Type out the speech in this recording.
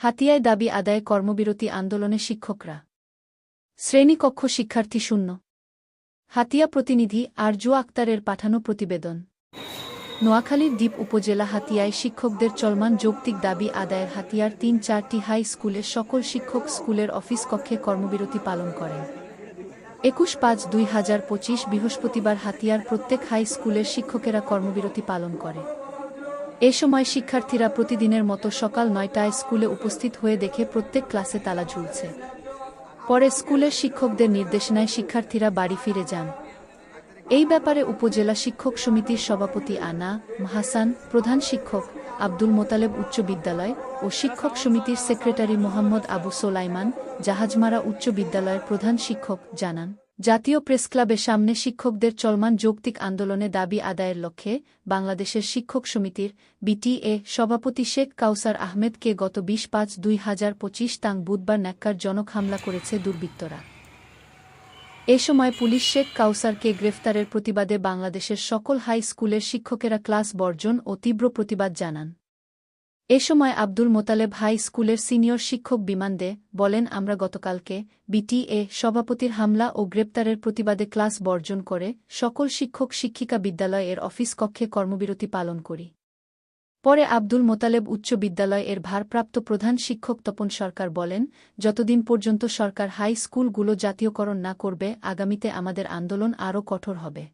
হাতিয়ায় দাবি আদায় কর্মবিরতি আন্দোলনে শিক্ষকরা। শ্রেণীকক্ষ শিক্ষার্থী শূন্য। হাতিয়া প্রতিনিধি আরজু আক্তারের পাঠানো প্রতিবেদন। নোয়াখালীর দ্বীপ উপজেলা হাতিয়ায় শিক্ষকদের চলমান যৌক্তিক দাবি আদায়ের হাতিয়ার তিন চারটি হাই স্কুলের সকল শিক্ষক স্কুলের অফিস কক্ষে কর্মবিরতি পালন করেন। একুশ পাঁচ দুই হাজার পঁচিশ বৃহস্পতিবার হাতিয়ার প্রত্যেক হাই স্কুলের শিক্ষকেরা কর্মবিরতি পালন করে। এ সময় শিক্ষার্থীরা প্রতিদিনের মতো সকাল নয়টায় স্কুলে উপস্থিত হয়ে দেখে প্রত্যেক ক্লাসে তালা ঝুলছে। পরে স্কুলের শিক্ষকদের নির্দেশনায় শিক্ষার্থীরা বাড়ি ফিরে যান। এই ব্যাপারে উপজেলা শিক্ষক সমিতির সভাপতি আনা হাসান প্রধান শিক্ষক আব্দুল মোতালেব উচ্চ বিদ্যালয় ও শিক্ষক সমিতির সেক্রেটারি মোহাম্মদ আবু সোলাইমান জাহাজমারা উচ্চ বিদ্যালয়ের প্রধান শিক্ষক জানান। জাতীয় প্রেসক্লাবের সামনে শিক্ষকদের চলমান যৌক্তিক আন্দোলনে দাবি আদায়ের লক্ষ্যে বাংলাদেশের শিক্ষক সমিতির বিটিএ সভাপতি শেখ কাউসার আহমেদকে গত বিশ পাঁচ দুই হাজার পঁচিশ তাং বুধবার ন্যাক্কার জনক হামলা করেছে দুর্বৃত্তরা। এ সময় পুলিশ শেখ কাউসারকে গ্রেফতারের প্রতিবাদে বাংলাদেশের সকল হাই স্কুলের শিক্ষকেরা ক্লাস বর্জন ও তীব্র প্রতিবাদ জানান। এ সময় আব্দুল মোতালেব হাই স্কুলের সিনিয়র শিক্ষক বিমান দে বলেন, আমরা গতকালকে বিটিএ সভাপতির হামলা ও গ্রেপ্তারের প্রতিবাদে ক্লাস বর্জন করে সকল শিক্ষক শিক্ষিকা বিদ্যালয় এর অফিস কক্ষে কর্মবিরতি পালন করি। পরে আব্দুল মোতালেব উচ্চ বিদ্যালয় এর ভারপ্রাপ্ত প্রধান শিক্ষক তপন সরকার বলেন, যতদিন পর্যন্ত সরকার হাই স্কুলগুলো জাতীয়করণ না করবে, আগামীতে আমাদের আন্দোলন আরও কঠোর হবে।